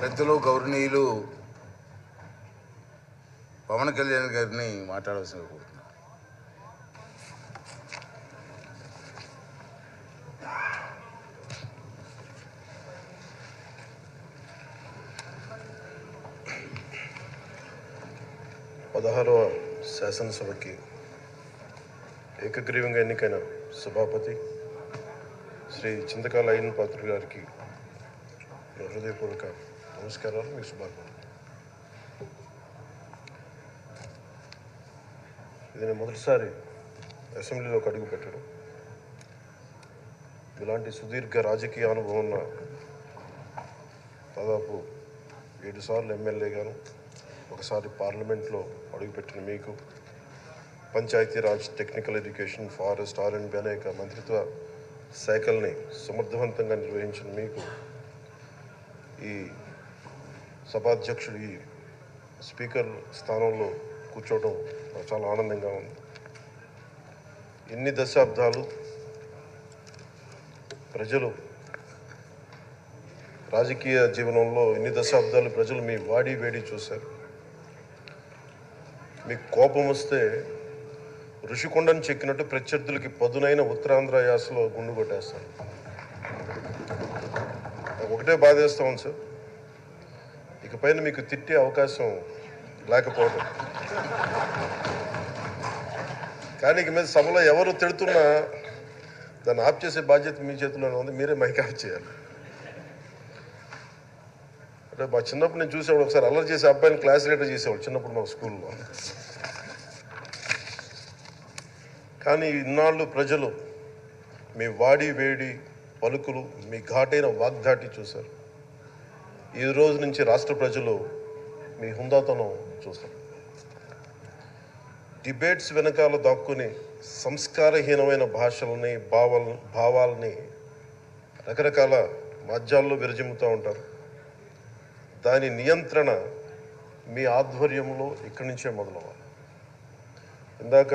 పెద్దలు గౌరవనీయులు పవన్ కళ్యాణ్ గారిని మాట్లాడవలసిన కోరుతున్నాను. పదహారవ శాసనసభకి ఏకగ్రీవంగా ఎన్నికైన సభాపతి శ్రీ చింతకాల అయ్యన్ పాత్ర గారికి హృదయపూర్వక నమస్కారాలు మీకు శుభాకాంక్షలు ఇది నేను మొదటిసారి అసెంబ్లీలోకి అడుగు పెట్టడం ఇలాంటి సుదీర్ఘ రాజకీయ అనుభవం ఉన్న దాదాపు ఏడు సార్లు ఎమ్మెల్యేగాను ఒకసారి పార్లమెంట్లో అడుగుపెట్టిన మీకు Panchayati Raj technical education forest R and అనేక మంత్రిత్వ శాఖల్ని సమర్థవంతంగా నిర్వహించిన మీకు ఈ సభాధ్యక్షుడు ఈ స్పీకర్ స్థానంలో కూర్చోవడం చాలా ఆనందంగా ఉంది. ఇన్ని దశాబ్దాలు ప్రజలు రాజకీయ జీవనంలో ఎన్ని దశాబ్దాలు ప్రజలు మీ వాడి వేడి చూశారు. మీకు కోపం వస్తే ఋషికొండను చెక్కినట్టు ప్రత్యర్థులకి పదునైన ఉత్తరాంధ్ర యాసలో గుండు కొట్టేస్తారు. ఒకటే బాధేస్తా సార్. ఇకపైన మీకు తిట్టే అవకాశం లేకపోవడం కానీ ఇక మీద సభలో ఎవరు తిడుతున్నా దాన్ని ఆఫ్ చేసే బాధ్యత మీ చేతిలోనే ఉంది మీరే మైక్ ఆఫ్ చేయాలి. అంటే మా చిన్నప్పుడు నేను చూసేవాడు ఒకసారి అల్లరి చేసే అబ్బాయిని క్లాస్ లీడర్ చేసేవాడు చిన్నప్పుడు మా స్కూల్లో. కానీ ఇన్నాళ్ళు ప్రజలు మీ వాడి వేడి పలుకులు మీ ఘాటైన వాగ్ధాటి చూశారు. ఈ రోజు నుంచి రాష్ట్ర ప్రజలు మీ హుందాతనం చూస్తారు. డిబేట్స్ వెనకాల దాక్కుని సంస్కారహీనమైన భాషలని భావాల భావాలని రకరకాల మాధ్యాల్లో విరజిమ్ముతూ ఉంటారు. దాని నియంత్రణ మీ ఆధ్వర్యంలో ఇక్కడి నుంచే మొదలవ్వాలి. ఇందాక